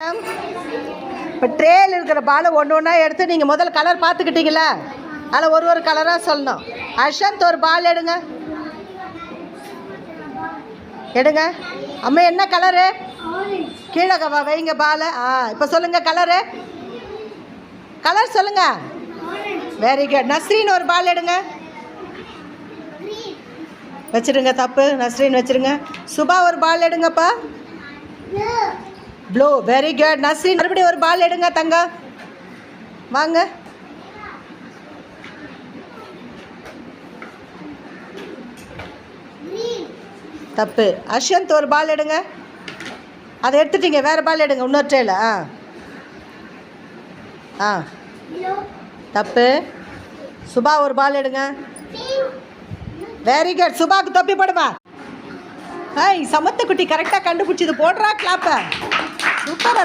இப்போ ட்ரேயில் இருக்கிற பாலை ஒன்று ஒன்றா எடுத்து நீங்கள் முதல்ல கலர் பார்த்துக்கிட்டீங்களா அதில் ஒரு ஒரு கலராக சொல்லணும். அஷந்த் ஒரு பால் எடுங்க. எடுங்க. அம்மா என்ன கலரு கீழே வைங்க பாலை ஆ இப்போ சொல்லுங்கள் கலரு கலர் சொல்லுங்க. வெரி குட் நஸ்ரீன் ஒரு பால் எடுங்க. வச்சிடுங்க தப்பு. நஸ்ரீன் வச்சிருங்க. சுபா ஒரு பால் எடுங்கப்பா. ப்ளூ வெரி குட் நஸ்ரீன் மறுபடியும் ஒரு பால் எடுங்க தங்க. வாங்க. தப்பு. அஷ்யந்த் ஒரு பால் எடுங்க. அதை எடுத்துட்டீங்க வேறு பால் எடுங்க இன்னொரு ட்ரேல ஆ. ஆ. தப்பு. சுபா ஒரு பால் எடுங்க. வெரி குட் சுபாக்கு தொப்பி போடுமா? ஐய் சமத்த குட்டி கரெக்டாக கண்டுபிடிச்சது போடுறா கிளாப்பை Não tá